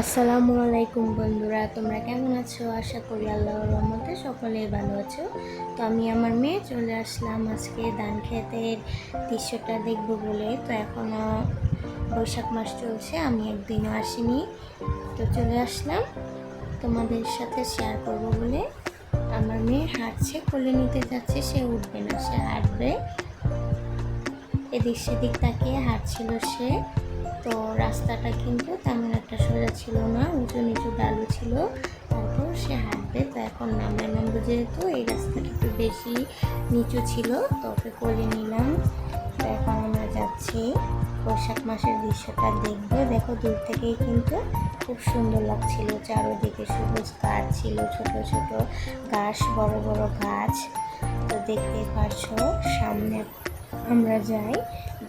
আসসালামু আলাইকুম বন্ধুরা, তোমরা কেমন আছো? আশা করি আল্লাহর রহমতে সকলেই ভালো আছো। তো আমি আমার মেয়ে চলে আসলাম আজকে ধান খেতের দৃশ্যটা দেখব বলে। তো এখনও বৈশাখ মাস চলছে, আমি একদিনও আসিনি। তো চলে আসলাম, তোমাদের সাথে শেয়ার করব বলে। আমার মেয়ে হাঁটছে, কোলে নিতে যাচ্ছে, সে উঠবে না, সে হাঁটবে। এদিক সেদিক তাকিয়ে হাঁটছিল সে। তো রাস্তাটা কিন্তু তেমন একটা সোজা ছিল না, উঁচু নিচু ডালু ছিল। তারপর সে হাঁটবে, তো এখন নামবে নামবো যেহেতু এই রাস্তাটা একটু বেশি নিচু ছিল, তো ওকে করে নিলাম। তো এখন আমরা যাচ্ছি, বৈশাখ মাসের দৃশ্যটা দেখব। দেখো, দূর থেকেই কিন্তু খুব সুন্দর লাগছিল, চারোদিকে সবুজ গাছ ছিল, ছোট ছোট ঘাস, বড় বড় গাছ। তো দেখতে পারছ, সামনে আমরা যাই,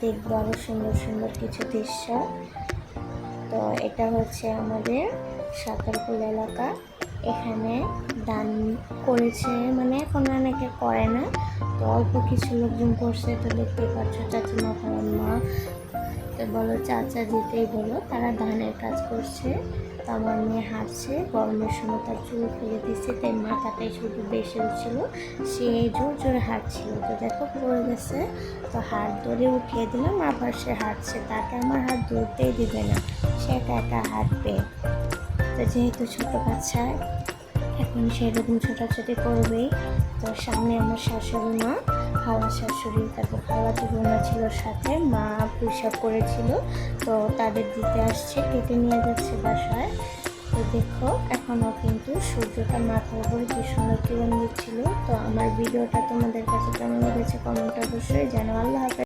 দেখব আরও সুন্দর সুন্দর কিছু দৃশ্য। তো এটা হচ্ছে আমাদের সাঁতারপুল এলাকা। এখানে দান করেছে মানে এখন অনেকে করে না। তো অল্প কিছু লোকজন করছে, তো দেখতে পাচ্ছ চাচিমা মা বলো, চাচা দিতেই বলো, তারা ধানের কাজ করছে আমার মেয়ে হাঁটছে, গরমের সময় তার চুল ফেলে দিচ্ছে, তাই মাথাটাই শুধু বেশি উঠছিল, সে জোর জোরে হাঁটছিল। তো দেখো, পড়ে গেছে, তো হাত ধরে উঠিয়ে দিলাম, আবার সে হাঁটছে, তাকে আমার হাত ধরতেই দিবে না, সে একা একা হাঁটবে। তো যেহেতু ছোটো বাচ্চা, এখন সেরকম ছোটাছুটি করবেই, তো সামনে আমার শাশুড়ি মা খাওয়া শাশুড়ি, তারপর খালা বোনা ছিল সাথে, মা পুষাপ করেছিল, তো তাদের দিতে আসছে, কেটে নিয়ে যাচ্ছে বাসায়। তো দেখো, এখনও কিন্তু সূর্যটা মাথার উপরে কি সুন্দর কিরণ দিচ্ছিল। তো আমার ভিডিওটা তোমাদের কাছে কেমন লেগেছে কমেন্ট অবশ্যই জানো আল্লাহ হাফেজ।